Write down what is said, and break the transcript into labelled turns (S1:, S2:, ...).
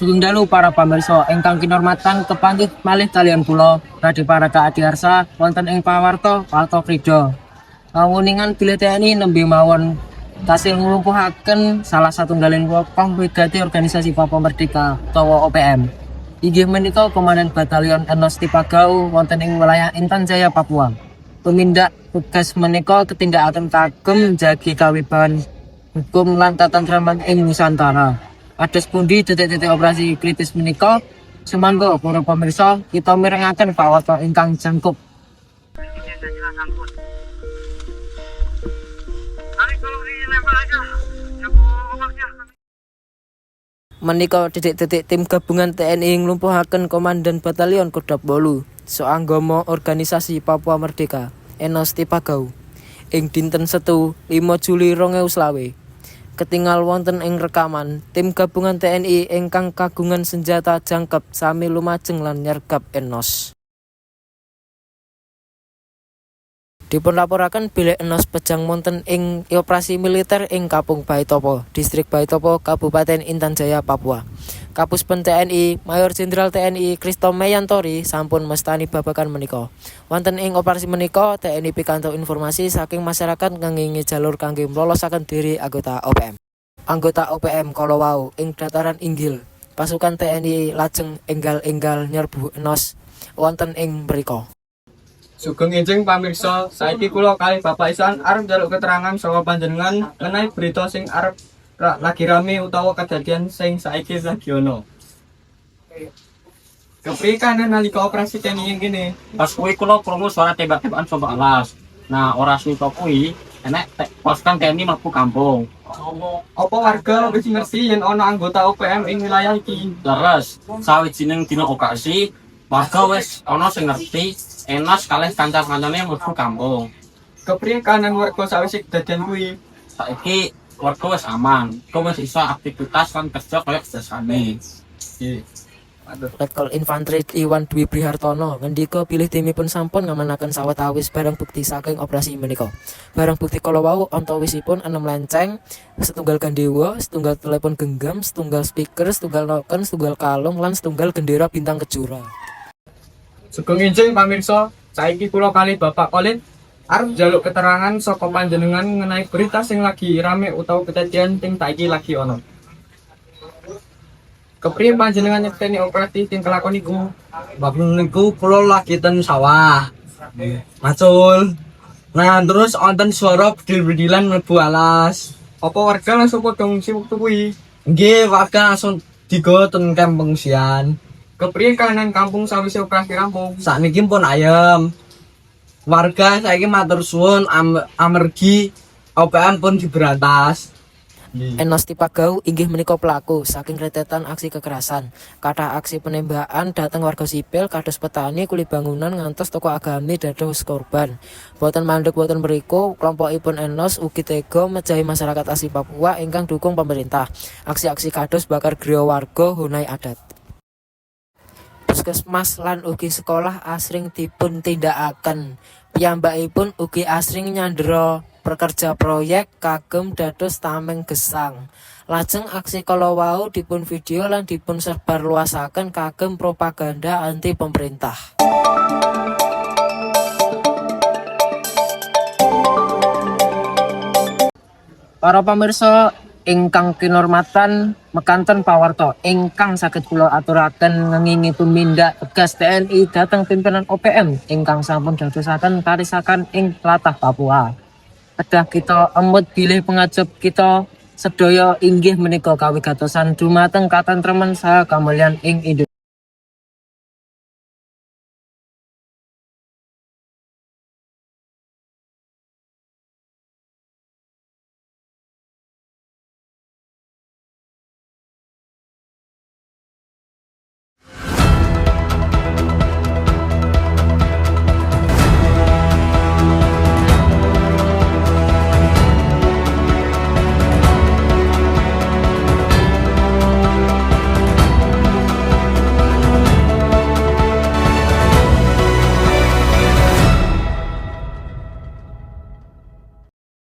S1: Sugeng dalu para pamirsa ingkang kinurmatan kepanggih malih kalian kula Radi Paraka Adiarsa wonten ing pawarta Parto Krida. Kawuningan bilih TNI nembe mawon kasil nglumpuhaken salah satunggaling wokong wigati organisasi Papua Merdeka utawa OPM. Inggih menika Komandan Batalion Enos Tipagau wonten ing wilayah Intan Jaya Papua. Tumindak tugas menika ketindakaken kagem jagi kawibawan hukum lan tatantraman ing Nusantara. Adas pundi detik-detik operasi kritis menika semangga para pemirsa kita mirengaken pawarta ingkang jangkup. Menika titik-titik tim gabungan TNI nglumpuhaken Komandan Batalion Kodam 8 Soanggama Organisasi Papua Merdeka Enos Tipagau ing dinten Setu 5 Juli 2020 ketingal wonten ing rekaman. Tim gabungan TNI ingkang kagungan senjata jangkep sami lumajeng lan nyergap Enos Dipunlaporaken bilih Enos pejang wonten ing operasi militer ing Kapung Baitopo, Distrik Baitopo, Kabupaten Intan Jaya, Papua. Kapuspen TNI Mayor Jenderal TNI Kristo Meyantori sampun mestani babagan menika. Wonten ing operasi menika TNI pikantuk informasi saking masyarakat ngengingi jalur kangge mlolosaken diri anggota OPM. Anggota OPM kala wau ing dataran inggil pasukan TNI lajeng enggal-enggal nyerbu Enos wonten ing mriku.
S2: Sugeng enjing pamirsa, saiki kula kali Bapak Isan arep njaluk keterangan saka panjenengan mengenai berita sing arep lagi rame utawa kejadian sing saiki lagi ono. Kepriye kan nalika operasi TNI yang gini?
S3: pas kuwi kula krungu suara tembak-tembakan saka alas. Nah, ora suwe kuwi enek pasukan TNI mlebu kampung.
S2: Apa warga wis ngerti yen ana anggota OPM ing wilayah iki?
S3: Terus sawijining dina okasi warga wis ana sing ngerti Enos kalih kanca-kancane mlebu kampung.
S2: Kepriye kanan warga sawise kejadian kuwi?
S3: Saiki warga wis aman. Kok wis iso aktivitas kan kerja kaya biasane. Iki.
S1: Letkol Infanteri Iwan Dwi Prihartono ngendika pilih timipun sampun ngamanaken sawetawis barang bukti saking operasi menika. Barang bukti kala wau antawisipun 6 lenceng, setunggal gandewa, setunggal telepon genggam, setunggal speaker, setunggal noken, setunggal kalung lan setunggal gendera bintang kejora.
S2: Sugeng enjing pamirsa, saiki kula kali Bapak Kolin arep njaluk keterangan saka panjenengan mengenai berita sing lagi rame utawa kejadian sing saiki lagi ono. Kepriye panjenengan nyekteni operasi sing kelakon iku?
S4: Bapak niku kula lagi ten sawah. Macul. Nah, terus wonten suara bedil-bedilan mlebu alas.
S2: Apa warga langsung padha ngungsi waktu kuwi?
S4: Nggih, warga langsung digo ten kamp pengungsian.
S2: Kepriye kahanan kampung sawise operasi rampung?
S4: Sakniki pun ayem. Warga saiki matur suwun am amergi OPM pun diberantas.
S1: Enos Tipagau inggih menika pelaku saking rentetan aksi kekerasan. Kata aksi penembakan datang warga sipil, kados petani, kuli bangunan ngantos toko agami dados korban. Boten mandek boten mriku, kelompokipun Enos ugi tega mejahi masyarakat asli Papua ingkang dukung pemerintah. Aksi-aksi kados bakar griya warga hunai adat. Puskesmas lan ugi sekolah asring dipun tindakaken. Piyambakipun ugi asring nyandera pekerja proyek kagem dados tameng gesang. Lajeng aksi kala wau dipun video lan dipun sebar luasaken kagem propaganda anti pemerintah. Para pemirsa ingkang kinurmatan mekanten pawarto ingkang saged kula aturaken ngengingi tumindak tegas TNI dhateng pimpinan OPM ingkang sampun dadosaken karisakan ing tlatah Papua. Kedah kita emut bilih pengajap kita sedaya inggih menika kawigatosan dumateng katentremen saha kamulyan ing Indonesia.